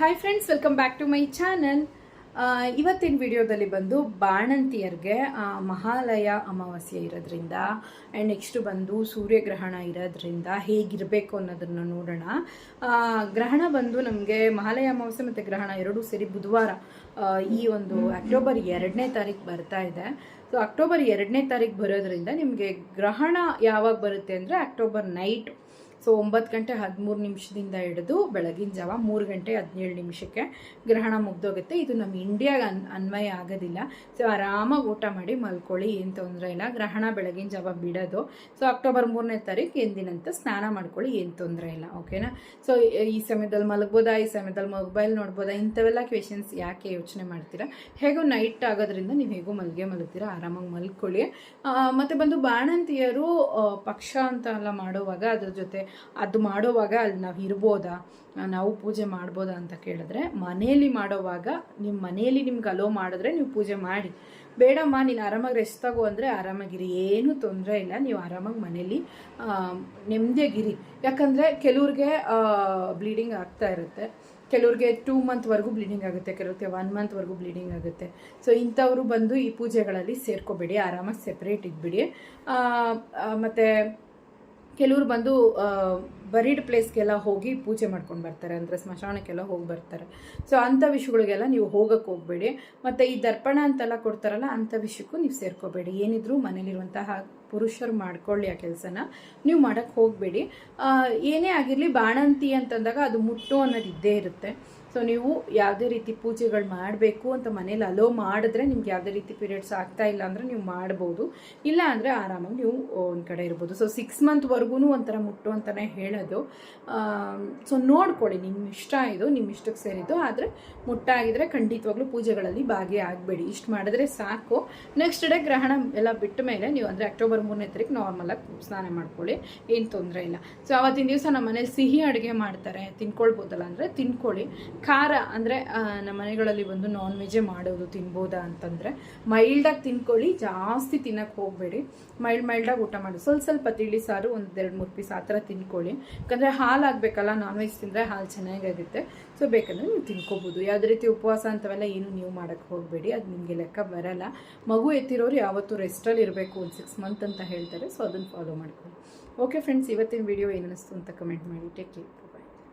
Hi friends welcome back to my channel ಇವತ್ತಿನ ವಿಡಿಯೋದಲ್ಲಿ ಬಂದು ಬಾಣಂತಿಯರಿಗೆ ಮಹಾಲಯ ಅಮಾವಾಸ್ಯೆ ಇರೋದ್ರಿಂದ ಆ್ಯಂಡ್ ನೆಕ್ಸ್ಟ್ ಬಂದು ಸೂರ್ಯಗ್ರಹಣ ಇರೋದ್ರಿಂದ ಹೇಗಿರಬೇಕು ಅನ್ನೋದನ್ನು ನೋಡೋಣ. ಗ್ರಹಣ ಬಂದು ನಮಗೆ ಮಹಾಲಯ ಅಮಾವಾಸ್ಯೆ ಮತ್ತು ಗ್ರಹಣ ಎರಡೂ ಸೇರಿ ಬುಧವಾರ ಈ ಒಂದು ಅಕ್ಟೋಬರ್ ಎರಡನೇ ತಾರೀಕು ಬರ್ತಾ ಇದೆ. ಸೊ ಅಕ್ಟೋಬರ್ ಎರಡನೇ ತಾರೀಕು ಬರೋದ್ರಿಂದ ನಿಮಗೆ ಗ್ರಹಣ ಯಾವಾಗ ಬರುತ್ತೆ ಅಂದರೆ ಅಕ್ಟೋಬರ್ ನೈಟ್ ಸೊ ಒಂಬತ್ತು ಗಂಟೆ ಹದಿಮೂರು ನಿಮಿಷದಿಂದ ಹಿಡಿದು ಬೆಳಗಿನ ಜಾವ ಮೂರು ಗಂಟೆ ಹದಿನೇಳು ನಿಮಿಷಕ್ಕೆ ಗ್ರಹಣ ಮುಗ್ದೋಗುತ್ತೆ. ಇದು ನಮ್ಮ ಇಂಡಿಯಾಗೆ ಅನ್, ಅನ್ವಯ ಆಗೋದಿಲ್ಲ. ಸೊ ಆರಾಮಾಗಿ ಊಟ ಮಾಡಿ ಮಲ್ಕೊಳ್ಳಿ, ಏನು ತೊಂದರೆ ಇಲ್ಲ. ಗ್ರಹಣ ಬೆಳಗಿನ ಜಾವ ಬಿಡೋದು. ಸೊ ಅಕ್ಟೋಬರ್ ಮೂರನೇ ತಾರೀಕು ಎಂದಿನಂತ ಸ್ನಾನ ಮಾಡ್ಕೊಳ್ಳಿ, ಏನು ತೊಂದರೆ ಇಲ್ಲ. ಓಕೆನಾ? ಸೊ ಈ ಸಮಯದಲ್ಲಿ ಮಲಗ್ಬೋದಾ? ಈ ಸಮಯದಲ್ಲಿ ಮೊಬೈಲ್ ನೋಡ್ಬೋದಾ? ಇಂಥವೆಲ್ಲ ಕ್ವೆಶನ್ಸ್ ಯಾಕೆ ಯೋಚನೆ ಮಾಡ್ತೀರಾ? ಹೇಗೋ ನೈಟ್ ಆಗೋದ್ರಿಂದ ನೀವು ಹೇಗೋ ಮಲಗೆ ಮಲಗ್ತೀರಾ, ಆರಾಮಾಗಿ ಮಲ್ಕೊಳ್ಳಿ. ಮತ್ತು ಬಂದು ಬಾಣಂತಿಯರು ಪಕ್ಷ ಅಂತ ಎಲ್ಲ ಮಾಡುವಾಗ ಅದ್ರ ಜೊತೆ ಅದು ಮಾಡೋವಾಗ ಅಲ್ಲಿ ನಾವು ಇರ್ಬೋದಾ? ನಾವು ಪೂಜೆ ಮಾಡ್ಬೋದಾ ಅಂತ ಕೇಳಿದ್ರೆ ಮನೆಯಲ್ಲಿ ಮಾಡೋವಾಗ ನಿಮ್ಮ ಮನೆಯಲ್ಲಿ ನಿಮ್ಗೆ ಅಲೋ ಮಾಡಿದ್ರೆ ನೀವು ಪೂಜೆ ಮಾಡಿ. ಬೇಡಮ್ಮ, ನೀನು ಆರಾಮಾಗಿ ರೆಸ್ಟ್ ತಗೋ ಅಂದರೆ ಆರಾಮಾಗಿರಿ, ಏನೂ ತೊಂದರೆ ಇಲ್ಲ, ನೀವು ಆರಾಮಾಗಿ ಮನೇಲಿ ನೆಮ್ಮದಿಯಾಗಿರಿ ಯಾಕಂದರೆ ಕೆಲವ್ರಿಗೆ ಬ್ಲೀಡಿಂಗ್ ಆಗ್ತಾ ಇರುತ್ತೆ. ಕೆಲವ್ರಿಗೆ ಟೂ ಮಂತ್ವರೆಗೂ ಬ್ಲೀಡಿಂಗ್ ಆಗುತ್ತೆ, ಕೆಲವ್ರಿಗೆ ಒನ್ ಮಂತ್ವರೆಗೂ ಬ್ಲೀಡಿಂಗ್ ಆಗುತ್ತೆ. ಸೊ ಇಂಥವರು ಬಂದು ಈ ಪೂಜೆಗಳಲ್ಲಿ ಸೇರ್ಕೋಬೇಡಿ, ಆರಾಮಾಗಿ ಸೆಪ್ರೇಟ್ ಇದ್ಬಿಡಿ. ಮತ್ತೆ ಕೆಲವ್ರು ಬಂದು ಬರೀಡ್ ಪ್ಲೇಸ್ಗೆಲ್ಲ ಹೋಗಿ ಪೂಜೆ ಮಾಡ್ಕೊಂಡು ಬರ್ತಾರೆ, ಅಂದರೆ ಸ್ಮಶಾನಕ್ಕೆಲ್ಲ ಹೋಗಿ ಬರ್ತಾರೆ. ಸೊ ಅಂಥ ವಿಷಯಗಳಿಗೆಲ್ಲ ನೀವು ಹೋಗಕ್ಕೆ ಹೋಗಬೇಡಿ. ಮತ್ತು ಈ ದರ್ಪಣ ಅಂತೆಲ್ಲ ಕೊಡ್ತಾರಲ್ಲ, ಅಂಥ ವಿಷಯಕ್ಕೂ ನೀವು ಸೇರ್ಕೋಬೇಡಿ. ಏನಿದ್ರೂ ಮನೇಲಿರುವಂತಹ ಪುರುಷರು ಮಾಡ್ಕೊಳ್ಳಿ ಆ ಕೆಲಸನ. ನೀವು ಮಾಡೋಕ್ಕೆ ಹೋಗಬೇಡಿ. ಏನೇ ಆಗಿರಲಿ ಬಾಣಂತಿ ಅಂತಂದಾಗ ಅದು ಮುಟ್ಟು ಅನ್ನೋದು ಇದ್ದೇ ಇರುತ್ತೆ. ಸೊ ನೀವು ಯಾವುದೇ ರೀತಿ ಪೂಜೆಗಳು ಮಾಡಬೇಕು ಅಂತ ಮನೇಲಿ ಅಲೋ ಮಾಡಿದ್ರೆ ನಿಮ್ಗೆ ಯಾವುದೇ ರೀತಿ ಪೀರಿಯಡ್ಸ್ ಆಗ್ತಾ ಇಲ್ಲ ಅಂದರೆ ನೀವು ಮಾಡ್ಬೋದು. ಇಲ್ಲ ಅಂದರೆ ಆರಾಮಾಗಿ ನೀವು ಒಂದು ಕಡೆ ಇರ್ಬೋದು. ಸೊ ಸಿಕ್ಸ್ ಮಂತ್ವರೆಗೂ ಒಂಥರ ಮುಟ್ಟು ಅಂತಲೇ ಹೇಳೋದು. ಸೊ ನೋಡ್ಕೊಳ್ಳಿ, ನಿಮ್ಮ ಇಷ್ಟ ಇದು, ನಿಮ್ಮ ಇಷ್ಟಕ್ಕೆ ಸೇರಿದ್ದು. ಆದರೆ ಮುಟ್ಟಾಗಿದ್ರೆ ಖಂಡಿತವಾಗ್ಲೂ ಪೂಜೆಗಳಲ್ಲಿ ಭಾಗಿಯಾಗಬೇಡಿ. ಇಷ್ಟು ಮಾಡಿದ್ರೆ ಸಾಕು. ನೆಕ್ಸ್ಟ್ ಡೇ ಗ್ರಹಣ ಎಲ್ಲ ಬಿಟ್ಟ ಮೇಲೆ ನೀವು ಅಂದರೆ ಅಕ್ಟೋಬರ್ ಮೂರನೇ ತಾರೀಕು ನಾರ್ಮಲಾಗಿ ಸ್ನಾನ ಮಾಡ್ಕೊಳ್ಳಿ. ಏನು ತೊಂದರೆ ಇಲ್ಲ. ಸೊ ಅವತ್ತಿನ ದಿವಸ ನಮ್ಮ ಮನೇಲಿ ಸಿಹಿ ಅಡುಗೆ ಮಾಡ್ತಾರೆ. ತಿನ್ಕೊಳ್ಬೋದಲ್ಲ ಅಂದರೆ ತಿನ್ಕೊಳ್ಳಿ. ಖಾರ ಅಂದರೆ ನಮ್ಮ ಮನೆಗಳಲ್ಲಿ ಬಂದು ನಾನ್ ವೆಜ್ಜೇ ಮಾಡೋದು, ತಿನ್ಬೋದಾ ಅಂತಂದರೆ ಮೈಲ್ಡಾಗಿ ತಿನ್ಕೊಳ್ಳಿ, ಜಾಸ್ತಿ ತಿನ್ನಕ್ಕೆ ಹೋಗಬೇಡಿ. ಮೈಲ್ಡ್ ಮೈಲ್ಡಾಗಿ ಊಟ ಮಾಡಿ. ಸ್ವಲ್ಪ ಸ್ವಲ್ಪ ತಿಳಿ ಸಾರು ಒಂದು ಎರಡು ಮೂರು ಪೀಸ್ ಆ ಥರ ತಿನ್ಕೊಳ್ಳಿ. ಯಾಕಂದರೆ ಹಾಲು ಆಗಬೇಕಲ್ಲ ನಾನ್ ವೆಜ್ ತಿಂದರೆ ಹಾಲು ಚೆನ್ನಾಗಾಗುತ್ತೆ. ಸೊ ಬೇಕಂದರೆ ನೀವು ತಿನ್ಕೋಬೋದು. ಯಾವುದೇ ರೀತಿ ಉಪವಾಸ ಅಂತವೆಲ್ಲ ಏನು ನೀವು ಮಾಡೋಕ್ಕೆ ಹೋಗಬೇಡಿ. ಅದು ನಿಮಗೆ ಲೆಕ್ಕ ಬರಲ್ಲ. ಮಗು ಎತ್ತಿರೋರು ಯಾವತ್ತೂ ರೆಸ್ಟಲ್ಲಿ ಇರಬೇಕು, ಒಂದು ಸಿಕ್ಸ್ ಮಂತ್ ಅಂತ ಹೇಳ್ತಾರೆ. ಸೊ ಅದನ್ನು ಫಾಲೋ ಮಾಡ್ಕೊಳ್ಳಿ. ಓಕೆ ಫ್ರೆಂಡ್ಸ್ ಇವತ್ತಿನ ವಿಡಿಯೋ ಏನು ಅಂತ ಕಮೆಂಟ್ ಮಾಡಿ. Take care